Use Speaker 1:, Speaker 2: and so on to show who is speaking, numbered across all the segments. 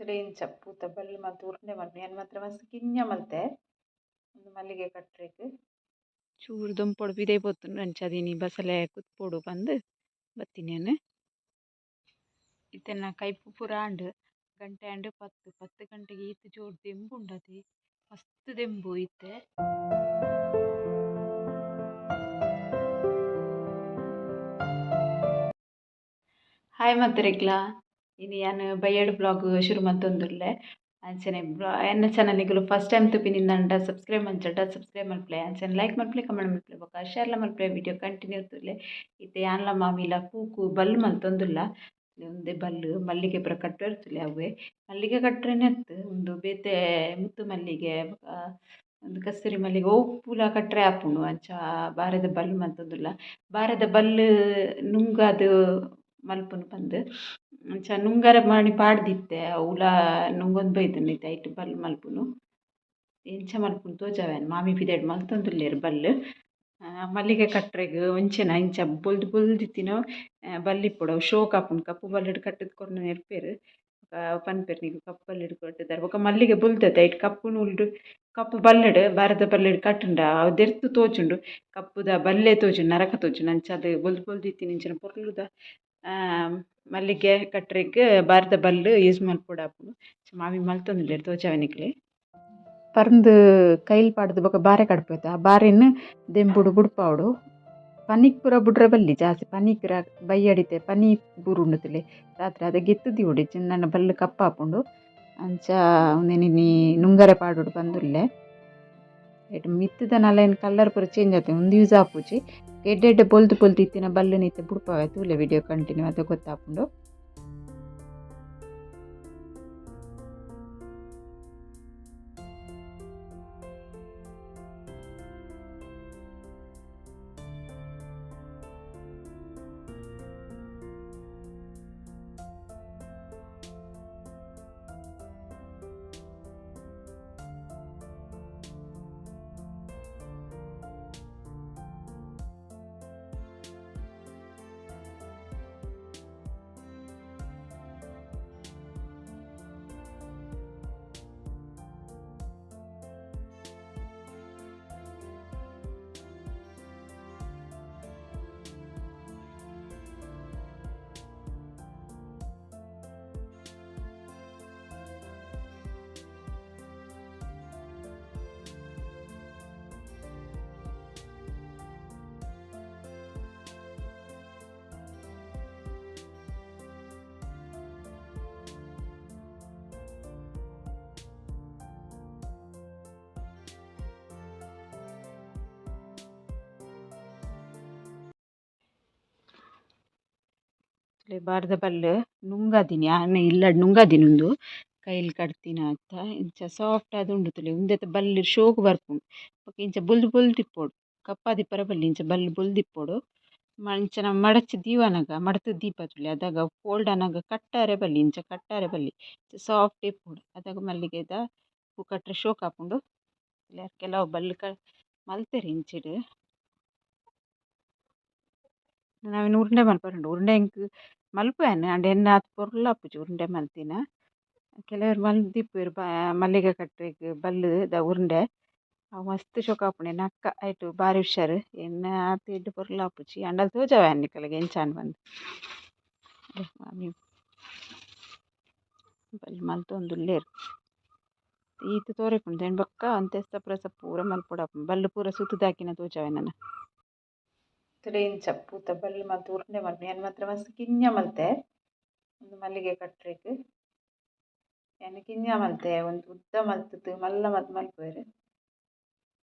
Speaker 1: ಇಂಚ ಪೂತ ಬಲ್ಲ್ ಮಾತ ಉರುಂಡೆ ಮಲ್ಪುನ ಯಾನ್ ಮಾತ್ರ ಮಸ್ತ್ ಕಿಂಜ ಮಲ್ತೆ ಉಂದು ಮಲ್ಲಿಗೆ ಕಟ್ರೆಗ್ ಚೂರು ದೊಂಪೊಡು ಪಿದೈ ಪೊರ್ತುಂಡು ಅಂಚಾದೀನಿ ಬಸಳೆ ಕುತ್ಪೊಡು ಪಂದ್ ಬತ್ತಿನೇನ್ ಇತ್ತೆನ ಕೈಪು ಪೂರ ಆಂಡ್ ಗಂಟೆ ಆಂಡ್ ಪತ್ತು ಪತ್ತು ಗಂಟೆಗ್ ಈತ್ ಜೋರು ದೆಂಬು ಉಂಡತೆ ಮಸ್ತ್ ದೆಂಬು ಇತ್ತೆ ಹಾಯ್ ಮದ್ದರೆಗ್ಲ ಇನಿ ಯಾನ್ ಬಯ್ಯಡ್ ಬ್ಲಾಗ್ ಶುರು ಮಂತೊಂದುಲ್ಲೆ ಅಂಚನೆ ಎನ್ನ ಚಾನಲ್ನಿಗೊಲು ಫಸ್ಟ್ ಟೈಮ್ ತುಪಿನಿಂದಾಂಡ ಸಬ್ಸ್ಕ್ರೈಬ್ ಮಂಚಂಡ ಸಬ್ಸ್ಕ್ರೈಬ್ ಮಲ್ಪಲೆ ಅಂಚನೆ ಲೈಕ್ ಮಲ್ಪಲೆ ಕಮೆಂಟ್ ಮಲ್ಪಲೆ, ಬೊಕ ಶೇರ್ಲ ಮಲ್ಪಲೆ ವಿಡಿಯೋ ಕಂಟಿನ್ಯೂ ಇತ್ತುಲ್ಲೆ ಇತ್ತೆ ಯಾನ್ಲ ಮಾಮಿಲ ಪೂಕು ಬಲ್ಲ್ ಮಲ್ತೊಂದುಲ್ಲ ಉಂದೆ ಬಲ್ಲ್ ಮಲ್ಲಿಗೆ ಪೂರ ಕಟ್ಟುವೆರ್ದುಲ್ಲೆ ಅವ್ವೆ. ಮಲ್ಲಿಗೆ ಕಟ್ಟ್ರೆನೆ ಇತ್ತ್ ಉಂದು ಬೇತೆ ಮುತ್ತು ಮಲ್ಲಿಗೆ ಒಂದು ಕಸ್ತೂರಿ ಮಲ್ಲಿಗೆ ಓ ಪೂಲ ಕಟ್ಟ್ರೆ ಆಪುಂಡು, ಅಂಚ ಬಾರದ ಬಲ್ಲ್ ಮಂತೊಂದುಲ್ಲ ಬಾರದ ಬಲ್ಲ್ ನುಂಗಾದ್ ಮಲ್ಪುನು ಪಂದ್. ನುಂಗರೆ ಮಾಡಿ ಪಾಡ್ದಿತ್ತೆ ಅವ್ಲ ನುಂಗೊಂದು ಬೈದ್ಂಡ್ ಐಟ್ ಬಲ್ಲ್ ಮಲ್ಪುನು. ಎಂಚ ಮಲ್ಪುಂಡು ತೋಜಾವೆನ್ ಮಾಮಿ ಪಿದಯ್ ಮಲ್ತೊಂದುಲ್ಲೆರ್ ಬಲ್ಲ್ ಮಲ್ಲಿಗೆ ಕಟ್ರೆಗ್ ಒಂಚೆನ ಇಂಚ ಬೊಲ್ದು ಬೊಲ್ದಿತ್ತಿನ ಇತ್ತಿನ ಬಲ್ಲ್ ಇಪ್ಪೊಡು. ಅವು ಶೋಕ್ ಆಪುಂಡು ಕಪ್ಪು ಬಲ್ಲಡ್ ಕಟ್ಟುದ್ ಕೊರ್ದು ನೆರ್ಪೆರ್. ಪನ್ಪೆರ್ ನಿಕುಲು ಕಪ್ಪು ಬಲ್ಲಿಡ್ ಕಟ್ಟುದಾರ್ ಬೊಕ ಮಲ್ಲಿಗೆ ಬುಲ್ತತೆ ಐಟ್ ಕಪ್ಪುನು ಉಲ್ಡ್ ಕಪ್ಪು ಬಲ್ಲಡ್ ಬಾರದ ಬಲ್ಲಡ್ ಕಟ್ಟುಂಡ. ಅವು ತೋಚುಂಡು ತೋಜುಂಡು, ಕಪ್ಪುದ ಬಲ್ಲೆ ತೋಜುಂಡು, ನರಕ ತೋಚುಂಡು ಅಂಚ ಅದು ಬೊಲ್ದು ಬೊಲ್ದಿತ್ತಿನ ಇಂಚಿನ ಪೊರ್ಲುದ. ಮಲ್ಲಿಗೆ ಕಟ್ಟರಿಗೆ ಬಾರೆದ ಬಲ್ಲ್ ಯೂಸ್ ಮಲ್ಪುಡ ಆಪುಂಡು ಮಾಮಿ ಮಲ್ತೊಂದುಲ್ಲೆರ್ ಪರಂದು ನಿಕ್ಲೆ ಪರ್ಂದ್ ಕೈಲ್ ಪಾಡ್ದ್ ಬೊಕ ಬಾರೆ ಕಡ್ಪೋಯ್ತ. ಆ ಬಾರೆನ್ ದೆಂಬುಡು ಬುಡ್ಪಾವುಡು. ಪನಿಕ್ ಪೂರ ಬುಡ್ರ ಬಲ್ಲಿ ಜಾಸ್ತಿ. ಪನಿಕ್ರ ಬಯ್ಯಡಿತೆ ಪನಿ ಬೂರು ಉಂಡತುಲೆ ರಾತ್ರಿ ಅದ ಗೆತ್ತು ದಿವೊಡು ಇಜ್ಜಿಂಡ ಬಲ್ಲ್ ಕಪ್ಪಾಪುಂಡು ಅಂಚ ಒಂದೇನಿ ನುಂಗರೆ ಪಾಡುಡು ಪಂದುಲ್ಲೆ ಐಟ್ ಮಿತ್ತುದ ನಲೆನ್ ಕಲರ್ ಪೂರ ಚೇಂಜ್ ಆತುಂಡು ಉಂದು ಯೂಸ್ ಆಪುಜಿ ಎಡ್ಡೆ ಎಡ್ಡೆ ಬೊಲ್ದು ಬೊಲ್ದು ಇತ್ತಿನ ಬಲ್ಲುನ ಇತ್ತೆ ಬುಡ್ಪವೆ ತೂಲೆ ವಿಡಿಯೋ ಕಂಟಿನ್ಯೂ ಆದ್ ಗೊತ್ತಾಪುಂಡು ಬಾರೆದ ಬಲ್ಲ್ ನುಂಗದಿನಿ ಆನೆ ಇಲ್ಲಡ್ ನುಂಗದಿನಿ ಉಂದು ಕೈಲ್ ಕಡ್ದಿನ ಅತ್ತ ಇಂಚ ಸಾಫ್ಟ್ ಆದ್ ಉಂಡು ತುಲೆ ಉಂದೆತ ಬಲ್ಲೆ ಶೋಕು ಬರ್ಪುಂಡು ಬೊಕ ಇಂಚ ಬೊಲ್ದು ಬೊಲ್ದು ಇಪ್ಪೊಡು ಕಪ್ಪಾದಿಪ್ಪರೆ ಬಲ್ಲಿ ಇಂಚ ಬಲ್ಲ್ ಬೊಲ್ದು ಇಪ್ಪೊಡು ಮಡಚ ಮಡಚಿ ದೀವನಗ ದೀಪ ದೀಪೊಲಿ ಅದಾಗ ಫೋಲ್ಡ್ ಆನಗ ಕಟ್ಟಾರೆ ಬಲ್ಲಿ, ಇಂಚ ಕಟ್ಟಾರೆ ಬಲ್ಲಿ ಸಾಫ್ಟ್ ಇಪ್ಪೊಡು. ಅದಾಗ ಮಲ್ಲಿಗೆದ ಪೂ ಕಟ್ರೆ ಶೋಕ್ ಆಪುಂಡು. ಕೆಲವು ಬಲ್ಲ್ ಮಲ್ತೆರ್ ಇಂಚಿಡ್. ನವ್ಮೀನ್ ಉರುಂಡೆ ಉಂಡು ಉರುಂಡೆ ಎಂಕ್ ಮಲ್ಪುವೆನ್ ಆಂಡ ಎನ್ನ ಆತ್ ಪೊರ್ಲಾಪುಜಿ ಉರುಂಡೆ ಮಲ್ತಿನ. ಕೆಲವೆರ್ ಬ, ಮಲ್ಲಿಗೆ ಕಟ್ರೆಗ್ ದ ಉರುಂಡೆ. ಅವು ಮಸ್ತ್ ಶೋಕು ಆಪುಂಡು ಎನ್ನ ಅಕ್ಕ ಐಟ್ ಬಾರಿ ಹುಷಾರ್ ಎನ್ನ ಆತ್ ಎಡ್ಡೆ ಪೊರ್ಲಾಪುಜಿ ಆಂಡಲ ತೋಜಾವೆ ನಿಕುಲ್ಗೆ ಎಂಚಾಂದ್ ಪಂದ್ ಮಾಮಿ ಬಲ್ಲ್ ಮಲ್ತೊಂದುಲ್ಲೆರ್ ಈತ್ ತೋರೆಪುಂಡು ಆಂಡ ಬೊಕ್ಕ ಒಂತೆ ಪೂರ ಮಲ್ಪೊಡು ಆಪುಂಡು ಬಲ್ಲ್ ಪೂರ ಸುತ್ತುದಾಕಿನ ತೋಜಾವೆ ನನ. ಇಂಚ ಪೂತ ಬಲ್ಲ್ ಮಾತ ಉರುಂಡೆ ಮಲ್ಪುನ ಯಾನ್ ಮಾತ್ರ ಮಸ್ತ್ ಕಿಂಜ ಮಲ್ತೆ ಉಂದು ಮಲ್ಲಿಗೆ ಕಟ್ರೆಗ್ ಯಾನ್ ಕಿಂಜ ಮಲ್ತೆ ಒಂತೆ ಉದ್ದ ಮಲ್ತುದು ಮಲ್ಲ ಮಾತ ಮಲ್ಪುವೆರ್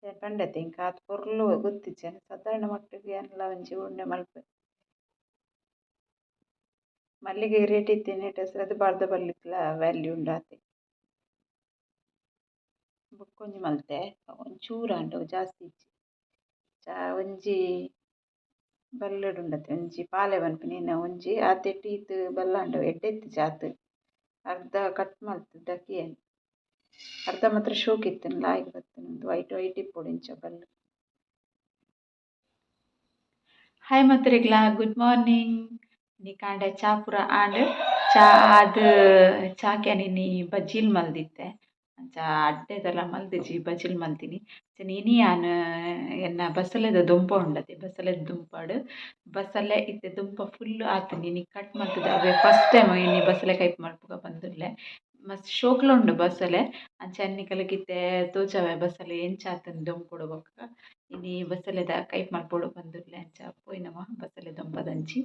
Speaker 1: ಯಾನ್ ಪಂಡತೆ ಎಂಕ್ ಆತ್ ಪೊರ್ಲು ಗೊತ್ತಿಜ್ಜಿ ಸಾಧಾರಣ ಮಟ್ಟಗ್ ಯಾನ್ಲ ಒಂಜಿ ಉರುಂಡೆ ಮಲ್ಪುವೆ ಮಲ್ಲಿಗೆ ರೇಟ್ ಇತ್ತೆನೆ ನೆಟೆ ಬಾರ್ದ ಬಲ್ಲಿಕ್ಲ ವ್ಯಾಲ್ಯೂ ಉಂಡು ಆತೆ ಬೊಕೊಂಜಿ ಮಲ್ತೆ ಒಂಚೂರು ಆಂಡ ಜಾಸ್ತಿ ಇಜ್ಜಿ ಒಂಜಿ ಬಲ್ಲಡ್ ಉಂಡತೆ ಒಂಜಿ ಪಾಲೆ ಪನ್ಪಿನ ಒಂಜಿ ಆತೆ ಟೀತ್ ಬಲ್ಲಾಂಡು ಎಡ್ಡೆ ಜಾತ್ ಅರ್ಧ ಕಟ್ ಮಲ್ತ್ ದಕಿಯೆಂಡು ಅರ್ಧ ಮಾತ್ರ ಶೋಕ್ ಇತ್ತ್ಂಡ್ ಲಾಯ್ಕ್ ಉಂದು ವೈಟ್ ವೈಟ್ ಇಪ್ಪೊಡು ಇಂಚ ಬಲ್ಲ್ ಹಾಯ್ ಮತ್ತುರೆಗ್ಲ ಗುಡ್ ಮಾರ್ನಿಂಗ್ ನಿಕಾಂಡೆ ಚಾ ಪೂರ ಆಂಡ್ ಚಾ ಅದು ಚಾಕೆ ನೀ ಬಜ್ಜಿಲ್ ಮಲ್ದಿತ್ತೆ ಅಂಚ ಅಡ್ಡೆದೆಲ್ಲ ಮಲ್ದಿಜಿ ಬಜಿಲ್ ಮಲ್ತಿನಿ. ಅಂಚನೆ ಇನಿ ಆನ್ ಎನ್ನ ಬಸಳೆದ ದೊಂಪ ಉಂಡತೆ ಬಸಳೆದ ದುಂಪಾಡ್. ಬಸಳೆ ಇತ್ತೆ ದುಂಪ ಫುಲ್ ಆತುಂಡು. ಇನಿ ಕಟ್ ಮಂತುದು ಅವೆ ಫಸ್ಟ್ ಟೈಮ್ ಇನಿ ಬಸಳೆ ಕೈಪ್ ಮಲ್ಪುಗ ಬಂದುಲ್ಲೆ ಮಸ್ತ್ ಶೋಕುಲ ಉಂಡು ಬಸಳೆ ಅಂಚ ಎನ್ನಿಕಲೆಗ್ ಇತ್ತೆ ತೋಜಾವೆ ಎಂಚ ಆತುಂಡು ದೊಂಪುಡು ಬೊಕ ಇನಿ ಬಸಳೆದ ಕೈಪ್ ಮಲ್ಪೊಡು ಬಂದುಲ್ಲೆ ಅಂಚ. ಪೋಯಿನಮ ಬಸಳೆ ದೊಂಪದಂಚಿ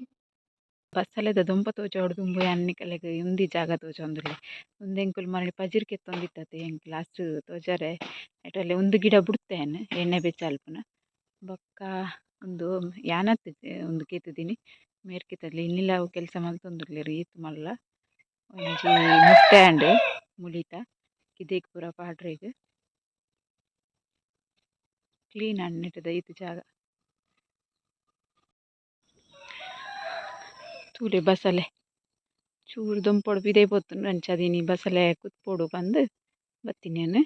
Speaker 1: ಬಸಳೆದ ದೊಂಪ ತೋಜೋಡು ದುಂಬು ಎನ್ನಿಕಲೆಗ್ ಉಂದಿ ಜಾಗ ತೋಜೊಂದುಲ್ಲೆ ಉಂದು ಎಂಕುಲು ಮರಳಿ ಪಜಿರ್ ಕೆತ್ತೊಂದಿತ್ತತೆ ಎಂಕ್ ಲಾಸ್ಟ್ ತೋಜರೆ. ಐಟಲ್ಲಿ ಉಂದು ಗಿಡ ಬುಡ್ತೆನ್, ಎಣ್ಣೆ ಬೆಚ್ಚ ಬೊಕ್ಕ ಉಂದು ಯಾನತ್ ಉಂದು ಕೇತುದಿನಿ. ಮೇರ್ಕಿತ್ತಲ್ಲಿ ಇನ್ನಿಲ್ಲ ಅವು ಕೆಲಸ ಮಲ್ತೊಂದುಲ್ಲೆರ್ ಈತ್ ಮಲ್ಲ. ಒಂಜಿ ಮುಟ್ಟಾಂಡ್ ಮುಳಿತ. ಕಿದೇಕ್ ಪೂರ ಪಾಡ್ರೆಗ್. ಕ್ಲೀನ್ ಆಂಡ್ ನೆಟ್ಟ್ ದೈತ್ ಜಾಗ. ತೂಲೆ ಬಸಳೆ. ಚೂರು ದೊಂಪೊಡು ಪಿದೈ ಪೊತ್ತುಂಡು ಅಂಚಾದ್ ಇನಿ ಬಸಳೆ ಕುತ್ಪೊಡು ಪಂದ್ ಬತ್ತಿನೇನ್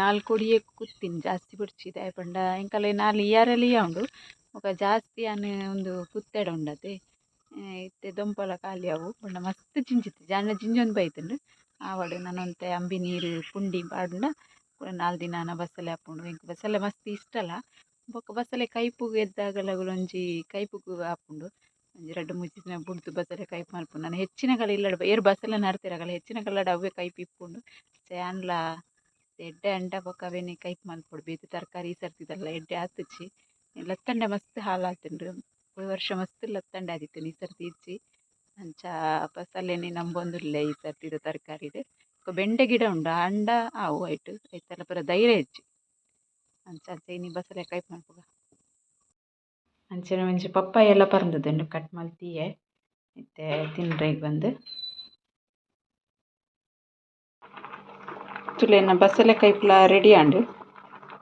Speaker 1: ನಾಲ್ ಕೊಡಿಯೆ ಕುತ್ತಿನ ಜಾಸ್ತಿ ಬುಡ್ಚಿದ್ ದಾಯೆ ಪಂಡ ಎಂಕಲೆ ನಾಲ್ ಇಯರಲ್ಲಿ ಉಂಡು. ಬೊಕ ಜಾಸ್ತಿ ಯಾನ್ ಉಂದು ಕುತ್ತೆಡ ಉಂಡತೆ. ಇತ್ತೆ ದೊಂಪಲ ಖಾಲಿ ಆವು ಪಂಡ ಮಸ್ತ್ ಜಿಂಜಿತ್ತು. ಜಾಂಡ ಜಿಂಜೊಂದು ಬೈತುಂಡು. ಆವಡ್ ನನ ಒಂತೆ ಅಂಬಿ ನೀರ್ ಪುಂಡಿ ಪಾಡುಂಡ ನಾಲ್ ದಿನಾನ ಬಸ್ಸಲೆ ಆಪುಂಡು ಎಂಕ್ ಬಸಳೆ ಮಸ್ತ್ ಇಷ್ಟಲ ಬೊಕ ಬಸ್ಸಲೆ ಕೈಪುಗು ಎದ್ದಾಗಲಗುಲು ಒಂಜಿ ಕೈಪುಗು ಆಪುಂಡು ಒಂಜಿ ರಡ್ಡ್ ಮೂಜಿ ದಿನ ಬುಡ್ದು ಬಸಳೆ ಕೈಪ್ ಮಲ್ಪುಂಡು ನನ ಹೆಚ್ಚಿನಕಲೆ ಇಲ್ಲಡ್ ಏರ್ ಬಸಳೆ ನಡ್ತೆರ್ ಹೆಚ್ಚಿನ ಕಲ್ಲಡ ಅವ್ವೆ ಕೈಪ್ ಇಪ್ಪುಂಡು. ಎಡ್ಡೆ ಅಂಡ ಬೊಕ ಅವೆನೆ ಕೈಪ್ ಮಲ್ಪೊಡು ತರಕಾರಿ ಈ ಸರ್ತಿದಲ್ಲ ಎಡ್ಡೆ ಆತುಚ್ಚಿ ಲತ್ತಂಡೆ ಮಸ್ತ್ ಹಾಲ್ ಆತುಂಡು ಒವ್ವೆ ವರ್ಷ ಮಸ್ತ್ ಲತ್ತಂಡ ಆದಿತ್ತೆರ್ ಈ ಸರ್ತಿ ಇಜ್ಜಿ ಅಂಚ ನಂಬೊಂದು ನಂಬೊಂದುಲ್ಲೆ ಈ ಸರ್ತಿದ ತರಕಾರಿಡ್ ಬೊಕ ಬೆಂಡೆ ಗಿಡ ಉಂಡು ಅಂಡ ಆವು ಐಟ್ ಐತಲ ಪೂರ ಧೈರ್ಯ ಹೆಚ್ಚಿ ಅಂಚ ಅಂಚ ಇನಿ ಬಸಳೆ ಕೈಪ್ ಮಲ್ಪುಗ. ಅಂಚನೆ ಒಂಜಿ ಪಪ್ಪಾಯ ಎಲ್ಲ ಪರ್ಂದುದುಂಡು ಕಟ್ ಮಲ್ತಿಯೆ. ಇತ್ತೆ ತಿನ್ರೆಗ್ ಬಂದ್. ತುಲೆನ ಬಸಳೆ ಕೈಪ್ಲ ರೆಡಿ ಆಂಡ್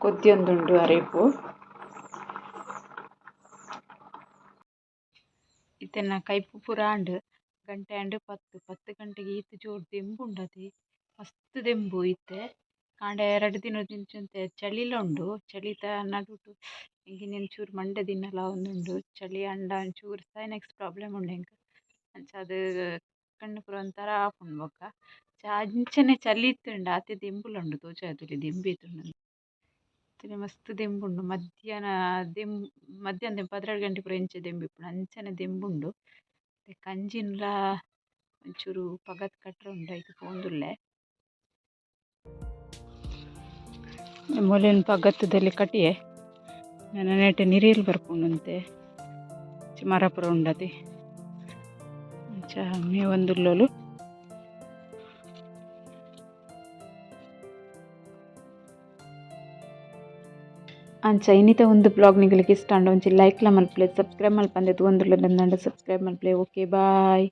Speaker 1: ಕೊದ್ಯೊಂದುಂಡು ಅರೆಪು ಇತ್ತೆನ ಕೈಪು ಪೂರ ಆಂಡ್ ಗಂಟೆ ಆಂಡ್ ಪತ್ತ್. ಪತ್ತ್ ಗಂಟೆಗೆ ಈತ್ ಜೋರು ದೆಂಬು ಉಂಡತೆ. ಮಸ್ತ್ ದೆಂಬು ಇತ್ತೆ ಕಾಂಡೆ ಎರಡು ದಿನದಿಂಚ ಚಳಿಲ ಉಂಡು. ಚಳಿತ ನಡುಟ್ ಎಂಗಿನೆನ್ ಚೂರು ಮಂಡೆ ದಿನಲ ಆವೊಂದುಂಡು ಚಳಿ ಆಂಡ ಒಂಚೂರು ಸೈನೆಕ್ಸ್ ಪ್ರಾಬ್ಲಮ್ ಉಂಡು ಎಂಕ್ ಅಂಚ ಅದು ಕಣ್ಣು ಪೂರ ಒಂತರ ಆಪುಂಡು ಬೊಕ ಅಂಚನೆ ಚಲಿ ಇತ್ತುಂಡ ಆತೆ ದೆಂಬುಲ ಉಂಡು ತೋಜಾಂದುಲ್ಲೆ ದೆಂಬೆತುಂಡು ಇತ್ತೆನೆ ಮಸ್ತ್ ದೆಂಬುಂಡು ಮಧ್ಯಾಹ್ನ ದೆಂಬು ಮಧ್ಯಾಹ್ನ ಪದ್ರೆಡ್ ಗಂಟೆ ಪೂರ ಎಂಚ ದೆಂಬು ಅಂಚನೆ ದೆಂಬುಂಡು ಕಂಜಿನ್ಲ ಒಂಚೂರು ಪಗತ್ ಕಟ್ರೆ ಉಂಡು ಐತ ಪೋವೊಂದುಲ್ಲೆ ಮೊಲೆನ್ ಪಗತ್ತುದಲ್ಲಿ ಕಟಿಯೆ ನನ್ನ ನೆಟೆ ನೀರೆಲ್ ಬರ್ಪುಂಡು ಮರ ಪೂರ ಉಂಡತೆ ಅಂಚ ಮೇವೊಂದುಲ್ಲೊಲು ಅಂಚ ಇನ್ನಿತ ಒಂದು ಬ್ಲಾಗ್ ನಿಕುಲೆಗ್ ಇಷ್ಟ ಆಂಡ ಒಂಜಿ ಲೈಕ್ಲ ಮಲ್ಪಲೆ ಸಬ್ಸ್ಕ್ರೈಬ್ ಮಲ್ಪಂದೆ ತೂವೊಂದುಲ್ಲೆರ್ ಅಂದಾಂಡ ಸಬ್ಸ್ಕ್ರೈಬ್ ಮಲ್ಪಲೆ ಓಕೆ ಬಾಯ್